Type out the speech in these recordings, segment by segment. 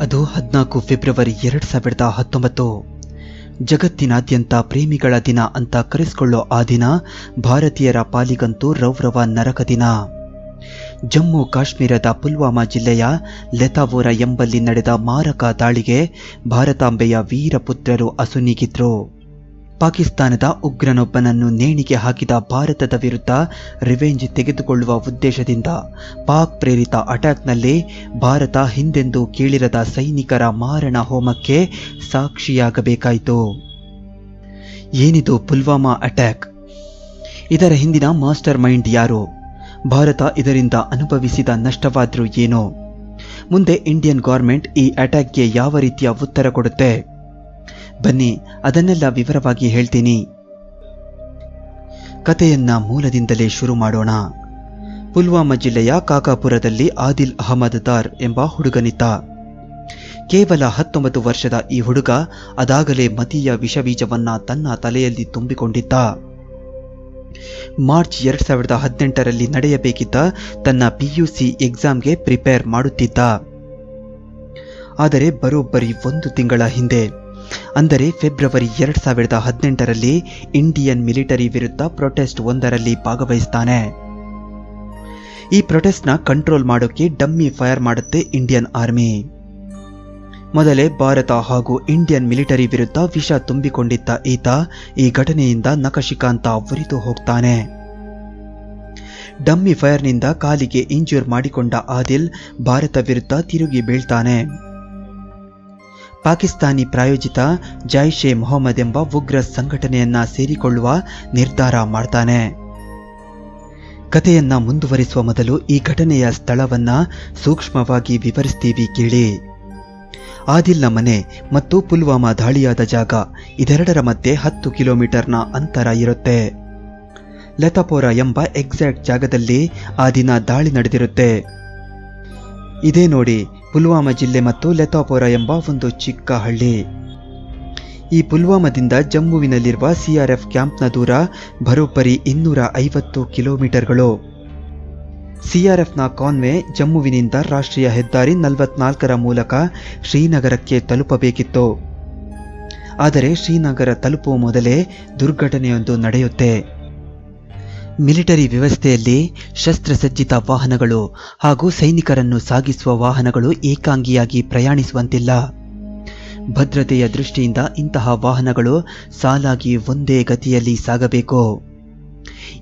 ಅದು ಹದಿನಾಲ್ಕು ಫೆಬ್ರವರಿ ಎರಡು ಸಾವಿರದ ಹತ್ತೊಂಬತ್ತು. ಜಗತ್ತಿನಾದ್ಯಂತ ಪ್ರೇಮಿಗಳ ದಿನ ಅಂತ ಕರೆಸಿಕೊಳ್ಳೋ ಆ ದಿನ ಭಾರತೀಯರ ಪಾಲಿಗಂತೂ ರೌರವ ನರಕ ದಿನ. ಜಮ್ಮು ಕಾಶ್ಮೀರದ ಪುಲ್ವಾಮಾ ಜಿಲ್ಲೆಯ ಲೆತಾವೋರ ಎಂಬಲ್ಲಿ ನಡೆದ ಮಾರಕ ದಾಳಿಗೆ ಭಾರತಾಂಬೆಯ ವೀರಪುತ್ರರು ಅಸುನೀಗಿದ್ರು. ಪಾಕಿಸ್ತಾನದ ಉಗ್ರನೊಬ್ಬನನ್ನು ನೇಣಿಗೆ ಹಾಕಿದ ಭಾರತದ ವಿರುದ್ಧ ರಿವೆಂಜ್ ತೆಗೆದುಕೊಳ್ಳುವ ಉದ್ದೇಶದಿಂದ ಪಾಕ್ ಪ್ರೇರಿತ ಅಟ್ಯಾಕ್ನಲ್ಲಿ ಭಾರತ ಹಿಂದೆಂದೂ ಕೇಳಿರದ ಸೈನಿಕರ ಮಾರಣ ಹೋಮಕ್ಕೆ ಸಾಕ್ಷಿಯಾಗಬೇಕಾಯಿತು. ಏನಿದು ಪುಲ್ವಾಮಾ ಅಟ್ಯಾಕ್? ಇದರ ಹಿಂದಿನ ಮಾಸ್ಟರ್ ಮೈಂಡ್ ಯಾರು? ಭಾರತ ಇದರಿಂದ ಅನುಭವಿಸಿದ ನಷ್ಟವಾದರೂ ಏನೋ? ಮುಂದೆ ಇಂಡಿಯನ್ ಗೌರ್ಮೆಂಟ್ ಈ ಅಟ್ಯಾಕ್ಗೆ ಯಾವ ರೀತಿಯ ಉತ್ತರ ಕೊಡುತ್ತೆ? ಬನ್ನಿ, ಅದನ್ನೆಲ್ಲ ವಿವರವಾಗಿ ಹೇಳ್ತೀನಿ. ಕಥೆಯನ್ನ ಮೂಲದಿಂದಲೇ ಶುರು ಮಾಡೋಣ. ಪುಲ್ವಾಮಾ ಜಿಲ್ಲೆಯ ಕಾಕಾಪುರದಲ್ಲಿ ಆದಿಲ್ ಅಹಮದ್ ದಾರ್ ಎಂಬ ಹುಡುಗನಿದ್ದ. ಕೇವಲ ಹತ್ತೊಂಬತ್ತು ವರ್ಷದ ಈ ಹುಡುಗ ಅದಾಗಲೇ ಮತೀಯ ವಿಷಬೀಜವನ್ನ ತನ್ನ ತಲೆಯಲ್ಲಿ ತುಂಬಿಕೊಂಡಿದ್ದ. ಮಾರ್ಚ್ ಎರಡ್ ಸಾವಿರದ ಹದಿನೆಂಟರಲ್ಲಿ ನಡೆಯಬೇಕಿದ್ದ ತನ್ನ ಪಿಯುಸಿ ಎಕ್ಸಾಮ್ಗೆ ಪ್ರಿಪೇರ್ ಮಾಡುತ್ತಿದ್ದ. ಆದರೆ ಬರೋಬ್ಬರಿ ಒಂದು ತಿಂಗಳ ಹಿಂದೆ ಅಂದರೆ ಫೆಬ್ರವರಿ ಎರಡ್ ಸಾವಿರದ ಹದಿನೆಂಟರಲ್ಲಿ ಇಂಡಿಯನ್ ಮಿಲಿಟರಿ ವಿರುದ್ಧ ಪ್ರೊಟೆಸ್ಟ್ ಒಂದರಲ್ಲಿ ಭಾಗವಹಿಸ್ತಾನೆ. ಈ ಪ್ರೊಟೆಸ್ಟ್ನ ಕಂಟ್ರೋಲ್ ಮಾಡೋಕೆ ಡಮ್ಮಿ ಫೈರ್ ಮಾಡುತ್ತೆ ಇಂಡಿಯನ್ ಆರ್ಮಿ. ಮೊದಲೇ ಭಾರತ ಹಾಗೂ ಇಂಡಿಯನ್ ಮಿಲಿಟರಿ ವಿರುದ್ಧ ವಿಷ ತುಂಬಿಕೊಂಡಿದ್ದ ಈತ ಈ ಘಟನೆಯಿಂದ ನಖಶಿಕಾಂತ ಉರಿದು ಹೋಗ್ತಾನೆ. ಡಮ್ಮಿ ಫೈರ್ನಿಂದ ಕಾಲಿಗೆ ಇಂಜೂರ್ ಮಾಡಿಕೊಂಡ ಆದಿಲ್ ಭಾರತ ವಿರುದ್ಧ ತಿರುಗಿ ಬೀಳ್ತಾನೆ. ಪಾಕಿಸ್ತಾನಿ ಪ್ರಾಯೋಜಿತ ಜೈಷ್ ಎ ಮೊಹಮ್ಮದ್ ಎಂಬ ಉಗ್ರ ಸಂಘಟನೆಯನ್ನ ಸೇರಿಕೊಳ್ಳುವ ನಿರ್ಧಾರ ಮಾಡ್ತಾನೆ. ಕಥೆಯನ್ನ ಮುಂದುವರಿಸುವ ಮೊದಲು ಈ ಘಟನೆಯ ಸ್ಥಳವನ್ನ ಸೂಕ್ಷ್ಮವಾಗಿ ವಿವರಿಸ್ತೀವಿ ಕೇಳಿ. ಆದಿಲ್ನ ಮನೆ ಮತ್ತು ಪುಲ್ವಾಮಾ ದಾಳಿಯಾದ ಜಾಗ ಇದೆರಡರ ಮಧ್ಯೆ ಹತ್ತು ಕಿಲೋಮೀಟರ್ನ ಅಂತರ ಇರುತ್ತೆ. ಲತಾಪೋರ ಎಂಬ ಎಕ್ಸಾಕ್ಟ್ ಜಾಗದಲ್ಲಿ ಆ ದಿನ ದಾಳಿ ನಡೆದಿರುತ್ತೆ. ಇದೇ ನೋಡಿ ಪುಲ್ವಾಮಾ ಜಿಲ್ಲೆ ಮತ್ತು ಲೆತಾಪೋರ ಎಂಬ ಒಂದು ಚಿಕ್ಕ ಹಳ್ಳಿ. ಈ ಪುಲ್ವಾಮಾದಿಂದ ಜಮ್ಮುವಿನಲ್ಲಿರುವ ಸಿಆರ್ಎಫ್ ಕ್ಯಾಂಪ್ನ ದೂರ ಬರೋಬ್ಬರಿ ಇನ್ನೂರ ಐವತ್ತು ಕಿಲೋಮೀಟರ್ಗಳು. ಸಿಆರ್ಎಫ್ನ ಕಾನ್ವೆ ಜಮ್ಮುವಿನಿಂದ ರಾಷ್ಟ್ರೀಯ ಹೆದ್ದಾರಿ ನಲವತ್ನಾಲ್ಕರ ಮೂಲಕ ಶ್ರೀನಗರಕ್ಕೆ ತಲುಪಬೇಕಿತ್ತು. ಆದರೆ ಶ್ರೀನಗರ ತಲುಪುವ ಮೊದಲೇ ದುರ್ಘಟನೆಯೊಂದು ನಡೆಯುತ್ತೆ. ಮಿಲಿಟರಿ ವ್ಯವಸ್ಥೆಯಲ್ಲಿ ಶಸ್ತ್ರಸಜ್ಜಿತ ವಾಹನಗಳು ಹಾಗೂ ಸೈನಿಕರನ್ನು ಸಾಗಿಸುವ ವಾಹನಗಳು ಏಕಾಂಗಿಯಾಗಿ ಪ್ರಯಾಣಿಸುವಂತಿಲ್ಲ. ಭದ್ರತೆಯ ದೃಷ್ಟಿಯಿಂದ ಇಂತಹ ವಾಹನಗಳು ಸಾಲಾಗಿ ಒಂದೇ ಗತಿಯಲ್ಲಿ ಸಾಗಬೇಕು.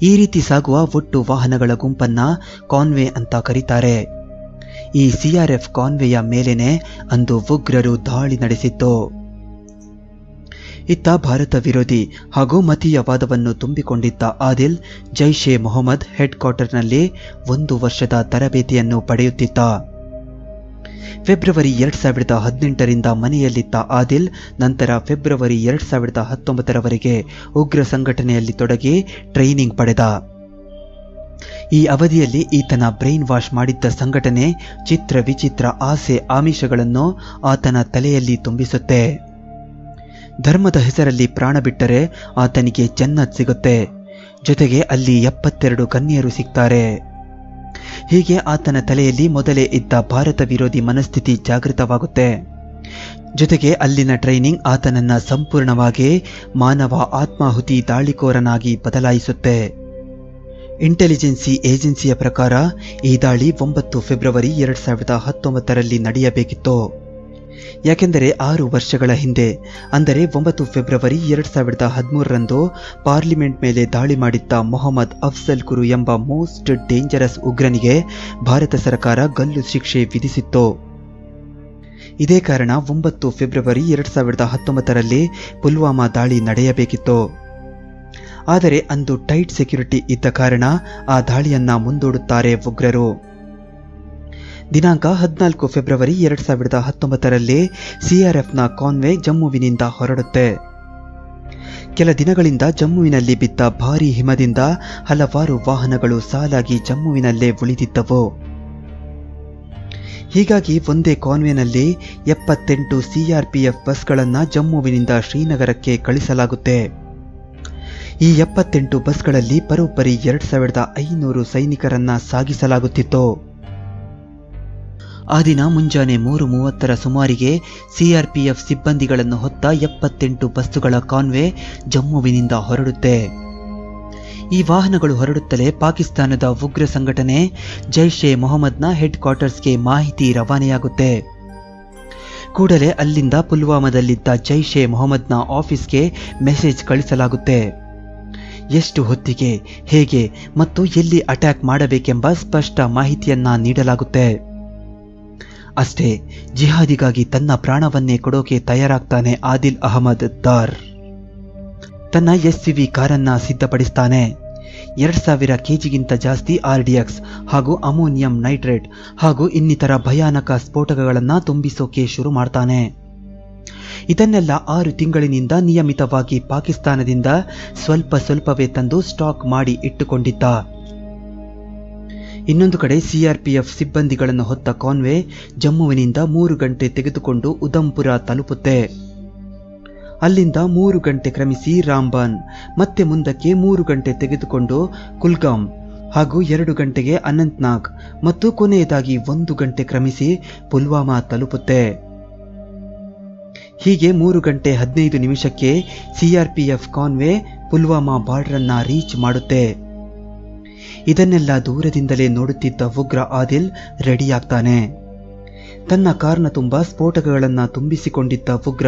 ಈ ರೀತಿ ಸಾಗುವ ಒಟ್ಟು ವಾಹನಗಳ ಗುಂಪನ್ನ ಕಾನ್ವೆ ಅಂತ ಕರೀತಾರೆ. ಈ ಸಿಆರ್ಎಫ್ ಕಾನ್ವೆಯ ಮೇಲೇನೆ ಅಂದು ಉಗ್ರರು ದಾಳಿ ನಡೆಸಿತ್ತು. ಇತ್ತ ಭಾರತ ವಿರೋಧಿ ಹಾಗೂ ಮತೀಯವಾದವನ್ನು ತುಂಬಿಕೊಂಡಿದ್ದ ಆದಿಲ್, ಜೈಷ್ ಎ ಮೊಹಮ್ಮದ್ ಹೆಡ್ ಕ್ವಾರ್ಟರ್ನಲ್ಲಿ ಒಂದು ವರ್ಷದ ತರಬೇತಿಯನ್ನು ಪಡೆಯುತ್ತಿದ್ದ. ಫೆಬ್ರವರಿ ಎರಡು ಸಾವಿರದ ಹದಿನೆಂಟರಿಂದ ಮನೆಯಲ್ಲಿದ್ದ ಆದಿಲ್, ನಂತರ ಫೆಬ್ರವರಿ ಎರಡು ಸಾವಿರದ ಹತ್ತೊಂಬತ್ತರವರೆಗೆ ಉಗ್ರ ಸಂಘಟನೆಯಲ್ಲಿ ತೊಡಗಿ ಟ್ರೈನಿಂಗ್ ಪಡೆದ. ಈ ಅವಧಿಯಲ್ಲಿ ಈತನ ಬ್ರೈನ್ ವಾಶ್ ಮಾಡಿದ್ದ ಸಂಘಟನೆ ಚಿತ್ರ ವಿಚಿತ್ರ ಆಸೆ ಆಮಿಷಗಳನ್ನು ಆತನ ತಲೆಯಲ್ಲಿ ತುಂಬಿಸುತ್ತೆ. ಧರ್ಮದ ಹೆಸರಲ್ಲಿ ಪ್ರಾಣ ಬಿಟ್ಟರೆ ಆತನಿಗೆ ಜನ್ನತ್ ಸಿಗುತ್ತೆ. ಜೊತೆಗೆ ಅಲ್ಲಿ ಎಪ್ಪತ್ತೆರಡು ಕನ್ಯರು ಸಿಗ್ತಾರೆ. ಹೀಗೆ ಆತನ ತಲೆಯಲ್ಲಿ ಮೊದಲೇ ಇದ್ದ ಭಾರತ ವಿರೋಧಿ ಮನಸ್ಥಿತಿ ಜಾಗೃತವಾಗುತ್ತೆ. ಜೊತೆಗೆ ಅಲ್ಲಿನ ಟ್ರೈನಿಂಗ್ ಆತನನ್ನ ಸಂಪೂರ್ಣವಾಗಿ ಮಾನವ ಆತ್ಮಾಹುತಿ ದಾಳಿಕೋರನಾಗಿ ಬದಲಾಯಿಸುತ್ತೆ. ಇಂಟೆಲಿಜೆನ್ಸಿ ಏಜೆನ್ಸಿಯ ಪ್ರಕಾರ ಈ ದಾಳಿ ಒಂಬತ್ತು ಫೆಬ್ರವರಿ ಎರಡು ಸಾವಿರದ ಹತ್ತೊಂಬತ್ತರಲ್ಲಿ ನಡೆಯಬೇಕಿತ್ತು. ಯಾಕೆಂದರೆ ಆರು ವರ್ಷಗಳ ಹಿಂದೆ, ಅಂದರೆ ಒಂಬತ್ತು ಫೆಬ್ರವರಿ ಎರಡ್ ಸಾವಿರದ ಹದಿಮೂರರಂದು ಪಾರ್ಲಿಮೆಂಟ್ ಮೇಲೆ ದಾಳಿ ಮಾಡಿದ್ದ ಮೊಹಮ್ಮದ್ ಅಫ್ಸಲ್ ಕುರು ಎಂಬ ಮೋಸ್ಟ್ ಡೇಂಜರಸ್ ಉಗ್ರನಿಗೆ ಭಾರತ ಸರ್ಕಾರ ಗಲ್ಲು ಶಿಕ್ಷೆ ವಿಧಿಸಿತ್ತು. ಇದೇ ಕಾರಣ ಒಂಬತ್ತು ಫೆಬ್ರವರಿ ಎರಡ್ ಸಾವಿರದ ಹತ್ತೊಂಬತ್ತರಲ್ಲಿ ಪುಲ್ವಾಮಾ ದಾಳಿ ನಡೆಯಬೇಕಿತ್ತು. ಆದರೆ ಅಂದು ಟೈಟ್ ಸೆಕ್ಯುರಿಟಿ ಇದ್ದ ಕಾರಣ ಆ ದಾಳಿಯನ್ನ ಮುಂದೂಡುತ್ತಾರೆ ಉಗ್ರರು. ದಿನಾಂಕ ಹದಿನಾಲ್ಕು ಫೆಬ್ರವರಿ ಎರಡು ಸಾವಿರದ ಹತ್ತೊಂಬತ್ತರಲ್ಲಿ ಸಿಆರ್ಎಫ್ನ ಕಾನ್ವೆ ಜಮ್ಮುವಿನಿಂದ ಹೊರಡುತ್ತೆ. ಕೆಲ ದಿನಗಳಿಂದ ಜಮ್ಮುವಿನಲ್ಲಿ ಬಿದ್ದ ಭಾರೀ ಹಿಮದಿಂದ ಹಲವಾರು ವಾಹನಗಳು ಸಾಲಾಗಿ ಜಮ್ಮುವಿನಲ್ಲೇ ಉಳಿದಿದ್ದವು. ಹೀಗಾಗಿ ಒಂದೇ ಕಾನ್ವೆನಲ್ಲಿ ಎಪ್ಪತ್ತೆಂಟು ಸಿಆರ್ಪಿಎಫ್ ಬಸ್ಗಳನ್ನು ಜಮ್ಮುವಿನಿಂದ ಶ್ರೀನಗರಕ್ಕೆ ಕಳಿಸಲಾಗುತ್ತೆ. ಈ ಎಪ್ಪತ್ತೆಂಟು ಬಸ್ಗಳಲ್ಲಿ ಬರೋಬ್ಬರಿ ಎರಡು ಸಾವಿರದ ಐನೂರು ಸೈನಿಕರನ್ನ ಸಾಗಿಸಲಾಗುತ್ತಿತ್ತು. ಆ ದಿನ ಮುಂಜಾನೆ ಮೂರು ಮೂವತ್ತರ ಸುಮಾರಿಗೆ ಸಿಆರ್ಪಿಎಫ್ ಸಿಬ್ಬಂದಿಗಳನ್ನು ಹೊತ್ತ ಎಪ್ಪತ್ತೆಂಟು ಬಸ್ಸುಗಳ ಕಾನ್ವೆ ಜಮ್ಮುವಿನಿಂದ ಹೊರಡುತ್ತೆ. ಈ ವಾಹನಗಳು ಹೊರಡುತ್ತಲೇ ಪಾಕಿಸ್ತಾನದ ಉಗ್ರ ಸಂಘಟನೆ ಜೈಷ್ ಎ ಮೊಹಮ್ಮದ್ನ ಹೆಡ್ ಕ್ವಾರ್ಟರ್ಸ್ಗೆ ಮಾಹಿತಿ ರವಾನೆಯಾಗುತ್ತೆ. ಕೂಡಲೇ ಅಲ್ಲಿಂದ ಪುಲ್ವಾಮಾದಲ್ಲಿದ್ದ ಜೈಷ್ ಎ ಮೊಹಮ್ಮದ್ನ ಆಫೀಸ್ಗೆ ಮೆಸೇಜ್ ಕಳಿಸಲಾಗುತ್ತೆ. ಎಷ್ಟು ಹೊತ್ತಿಗೆ, ಹೇಗೆ ಮತ್ತು ಎಲ್ಲಿ ಅಟ್ಯಾಕ್ ಮಾಡಬೇಕೆಂಬ ಸ್ಪಷ್ಟ ಮಾಹಿತಿಯನ್ನ ನೀಡಲಾಗುತ್ತೆ. ಅಷ್ಟೇ ಜಿಹಾದಿಗಾಗಿ ತನ್ನ ಪ್ರಾಣವನ್ನೇ ಕೊಡೋಕೆ ತಯಾರಾಗ್ತಾನೆ ಆದಿಲ್ ಅಹಮದ್ ದಾರ್. ತನ್ನ ಎಸ್ ಸಿ ವಿ ಕಾರನ್ನ ಸಿದ್ಧಪಡಿಸ್ತಾನೆ. ಎರಡು ಸಾವಿರ ಕೆಜಿಗಿಂತ ಜಾಸ್ತಿ ಆರ್ಡಿಎಕ್ಸ್ ಹಾಗೂ ಅಮೋನಿಯಂ ನೈಟ್ರೇಟ್ ಹಾಗೂ ಇನ್ನಿತರ ಭಯಾನಕ ಸ್ಫೋಟಕಗಳನ್ನ ತುಂಬಿಸೋಕೆ ಶುರು ಮಾಡ್ತಾನೆ. ಇದನ್ನೆಲ್ಲ ಆರು ತಿಂಗಳಿನಿಂದ ನಿಯಮಿತವಾಗಿ ಪಾಕಿಸ್ತಾನದಿಂದ ಸ್ವಲ್ಪ ಸ್ವಲ್ಪವೇ ತಂದು ಸ್ಟಾಕ್ ಮಾಡಿ ಇಟ್ಟುಕೊಂಡಿದ್ದ. ಇನ್ನೊಂದು ಕಡೆ ಸಿಆರ್ಪಿಎಫ್ ಸಿಬ್ಬಂದಿಗಳನ್ನು ಹೊತ್ತ ಕಾನ್ವೆ ಜಮ್ಮುವಿನಿಂದ ಮೂರು ಗಂಟೆ ತೆಗೆದುಕೊಂಡು ಉದಂಪುರ ತಲುಪುತ್ತೆ. ಅಲ್ಲಿಂದ ಮೂರು ಗಂಟೆ ಕ್ರಮಿಸಿ ರಾಂಬಾನ್, ಮತ್ತೆ ಮುಂದಕ್ಕೆ ಮೂರು ಗಂಟೆ ತೆಗೆದುಕೊಂಡು ಕುಲ್ಗಾಮ್ ಹಾಗೂ ಎರಡು ಗಂಟೆಗೆ ಅನಂತ್ನಾಗ್ ಮತ್ತು ಕೊನೆಯದಾಗಿ ಒಂದು ಗಂಟೆ ಕ್ರಮಿಸಿ ಪುಲ್ವಾಮಾ ತಲುಪುತ್ತೆ. ಹೀಗೆ ಮೂರು ಗಂಟೆ ಹದಿನೈದು ನಿಮಿಷಕ್ಕೆ ಸಿಆರ್ಪಿಎಫ್ ಕಾನ್ವೆ ಪುಲ್ವಾಮಾ ಬಾರ್ಡರ್ ಅನ್ನ ರೀಚ್ ಮಾಡುತ್ತೆ. ಇದನ್ನೆಲ್ಲ ದೂರದಿಂದಲೇ ನೋಡುತ್ತಿದ್ದ ಉಗ್ರ ಆದಿಲ್ ರೆಡಿಯಾಗ್ತಾನೆ. ತನ್ನ ಕಾರ್ನ ತುಂಬ ಸ್ಫೋಟಕಗಳನ್ನು ತುಂಬಿಸಿಕೊಂಡಿದ್ದ ಉಗ್ರ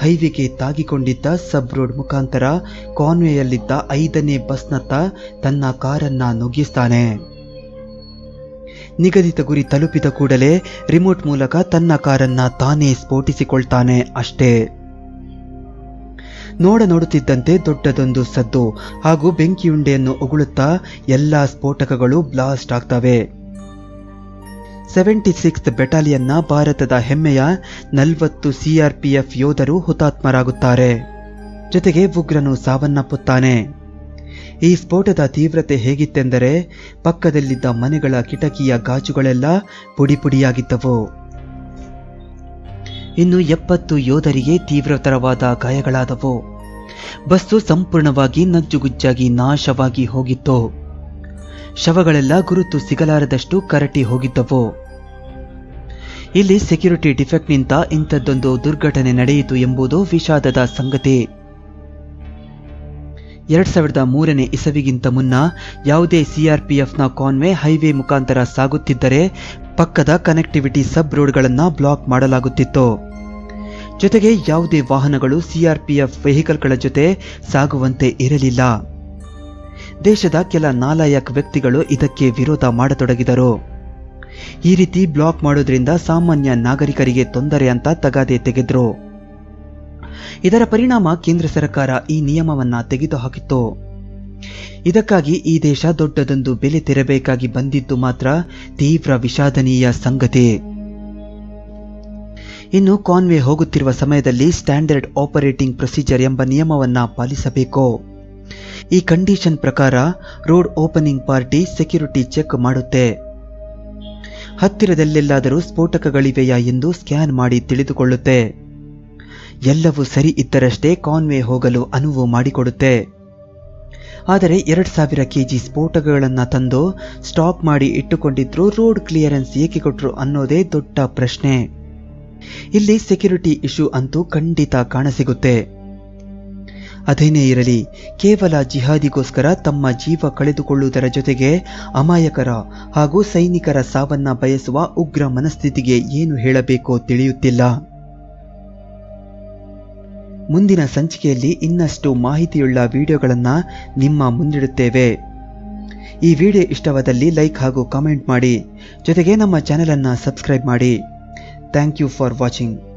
ಹೈವೇಗೆ ತಾಗಿಕೊಂಡಿದ್ದ ಸಬ್ ರೋಡ್ ಮುಖಾಂತರ ಕಾನ್ವೆಯಲ್ಲಿದ್ದ ಐದನೇ ಬಸ್ನತ್ತ ತನ್ನ ಕಾರನ್ನ ನುಗ್ಗಿಸ್ತಾನೆ. ನಿಗದಿತ ಗುರಿ ತಲುಪಿದ ಕೂಡಲೇ ರಿಮೋಟ್ ಮೂಲಕ ತನ್ನ ಕಾರನ್ನ ತಾನೇ ಸ್ಫೋಟಿಸಿಕೊಳ್ತಾನೆ ಅಷ್ಟೇ. ನೋಡ ನೋಡುತ್ತಿದ್ದಂತೆ ದೊಡ್ಡದೊಂದು ಸದ್ದು ಹಾಗೂ ಬೆಂಕಿಯುಂಡೆಯನ್ನು ಉಗುಳುತ್ತಾ ಎಲ್ಲಾ ಸ್ಫೋಟಕಗಳು ಬ್ಲಾಸ್ಟ್ ಆಗ್ತವೆ. ಸೆವೆಂಟಿ ಸಿಕ್ಸ್ತ್ ಬೆಟಾಲಿಯನ್ನ ಭಾರತದ ಹೆಮ್ಮೆಯ ನಲವತ್ತು ಸಿಆರ್ಪಿಎಫ್ ಯೋಧರು ಹುತಾತ್ಮರಾಗುತ್ತಾರೆ. ಜೊತೆಗೆ ಉಗ್ರನು ಸಾವನ್ನಪ್ಪುತ್ತಾನೆ. ಈ ಸ್ಫೋಟದ ತೀವ್ರತೆ ಹೇಗಿತ್ತೆಂದರೆ ಪಕ್ಕದಲ್ಲಿದ್ದ ಮನೆಗಳ ಕಿಟಕಿಯ ಗಾಜುಗಳೆಲ್ಲ ಪುಡಿ ಪುಡಿಯಾಗಿದ್ದವು ಇನ್ನು ಎಪ್ಪತ್ತು ಯೋಧರಿಗೆ ತೀವ್ರತರವಾದ ಗಾಯಗಳಾದವು. ಬಸ್ಸು ಸಂಪೂರ್ಣವಾಗಿ ನಜ್ಜುಗುಜ್ಜಾಗಿ ನಾಶವಾಗಿ ಹೋಗಿತ್ತು. ಶವಗಳೆಲ್ಲ ಗುರುತು ಸಿಗಲಾರದಷ್ಟು ಕರಟಿ ಹೋಗಿದ್ದವು. ಇಲ್ಲಿ ಸೆಕ್ಯೂರಿಟಿ ಡಿಫೆಕ್ಟ್ನಿಂದ ಇಂಥದ್ದೊಂದು ದುರ್ಘಟನೆ ನಡೆಯಿತು ಎಂಬುದು ವಿಷಾದದ ಸಂಗತಿ. ಎರಡ್ ಸಾವಿರದ ಮೂರನೇ ಇಸವಿಗಿಂತ ಮುನ್ನ ಯಾವುದೇ ಸಿಆರ್ಪಿಎಫ್ನ ಕಾನ್ವೆ ಹೈವೇ ಮುಖಾಂತರ ಸಾಗುತ್ತಿದ್ದರೆ ಪಕ್ಕದ ಕನೆಕ್ಟಿವಿಟಿ ಸಬ್ ರೋಡ್ಗಳನ್ನು ಬ್ಲಾಕ್ ಮಾಡಲಾಗುತ್ತಿತ್ತು. ಜೊತೆಗೆ ಯಾವುದೇ ವಾಹನಗಳು ಸಿಆರ್ಪಿಎಫ್ ವೆಹಿಕಲ್ಗಳ ಜೊತೆ ಸಾಗುವಂತೆ ಇರಲಿಲ್ಲ. ದೇಶದ ಕೆಲ ನಾಲಾಯಕ್ ವ್ಯಕ್ತಿಗಳು ಇದಕ್ಕೆ ವಿರೋಧ ಮಾಡತೊಡಗಿದರು. ಈ ರೀತಿ ಬ್ಲಾಕ್ ಮಾಡೋದ್ರಿಂದ ಸಾಮಾನ್ಯ ನಾಗರಿಕರಿಗೆ ತೊಂದರೆ ಅಂತ ತಗಾದೆ ತೆಗೆದ್ರು. ಇದರ ಪರಿಣಾಮ ಕೇಂದ್ರ ಸರ್ಕಾರ ಈ ನಿಯಮವನ್ನ ತೆಗೆದುಹಾಕಿತ್ತು. ಇದಕ್ಕಾಗಿ ಈ ದೇಶ ದೊಡ್ಡದೊಂದು ಬೆಲೆ ತೆರಬೇಕಾಗಿ ಬಂದಿದ್ದು ಮಾತ್ರ ತೀವ್ರ ವಿಷಾದನೀಯ ಸಂಗತಿ. ಇನ್ನು ಕಾನ್ವೆ ಹೋಗುತ್ತಿರುವ ಸಮಯದಲ್ಲಿ ಸ್ಟ್ಯಾಂಡರ್ಡ್ ಆಪರೇಟಿಂಗ್ ಪ್ರೊಸೀಜರ್ ಎಂಬ ನಿಯಮವನ್ನ ಪಾಲಿಸಬೇಕು. ಈ ಕಂಡೀಷನ್ ಪ್ರಕಾರ road opening party security check ಮಾಡುತ್ತೆ. ಹತ್ತಿರದಲ್ಲೆಲ್ಲಾದರೂ ಸ್ಫೋಟಕಗಳಿವೆಯಾ ಎಂದು ಸ್ಕ್ಯಾನ್ ಮಾಡಿ ತಿಳಿದುಕೊಳ್ಳುತ್ತೆ. ಎಲ್ಲವೂ ಸರಿ ಇದ್ದರಷ್ಟೇ ಕಾನ್ವೆ ಹೋಗಲು ಅನುವು ಮಾಡಿಕೊಡುತ್ತೆ. ಆದರೆ ಎರಡು ಸಾವಿರ ಕೆಜಿ ಸ್ಫೋಟಕಗಳನ್ನು ತಂದು ಸ್ಟಾಪ್ ಮಾಡಿ ಇಟ್ಟುಕೊಂಡಿದ್ರು ರೋಡ್ ಕ್ಲಿಯರೆನ್ಸ್ ಏಕೆ ಕೊಟ್ಟರು ಅನ್ನೋದೇ ದೊಡ್ಡ ಪ್ರಶ್ನೆ. ಇಲ್ಲಿ ಸೆಕ್ಯುರಿಟಿ ಇಶ್ಯೂ ಅಂತೂ ಖಂಡಿತ ಕಾಣಸಿಗುತ್ತೆ. ಅದೇನೇ ಇರಲಿ, ಕೇವಲ ಜಿಹಾದಿಗೋಸ್ಕರ ತಮ್ಮ ಜೀವ ಕಳೆದುಕೊಳ್ಳುವುದರ ಜೊತೆಗೆ ಅಮಾಯಕರ ಹಾಗೂ ಸೈನಿಕರ ಸಾವನ್ನ ಬಯಸುವ ಉಗ್ರ ಮನಸ್ಥಿತಿಗೆ ಏನು ಹೇಳಬೇಕೋ ತಿಳಿಯುತ್ತಿಲ್ಲ. ಮುಂದಿನ ಸಂಚಿಕೆಯಲ್ಲಿ ಇನ್ನಷ್ಟು ಮಾಹಿತಿಯುಳ್ಳ ವಿಡಿಯೋಗಳನ್ನು ನಿಮ್ಮ ಮುಂದಿಡುತ್ತೇವೆ. ಈ ವಿಡಿಯೋ ಇಷ್ಟವಾದಲ್ಲಿ ಲೈಕ್ ಹಾಗೂ ಕಾಮೆಂಟ್ ಮಾಡಿ. ಜೊತೆಗೆ ನಮ್ಮ ಚಾನೆಲನ್ನು ಸಬ್ಸ್ಕ್ರೈಬ್ ಮಾಡಿ. Thank you for watching.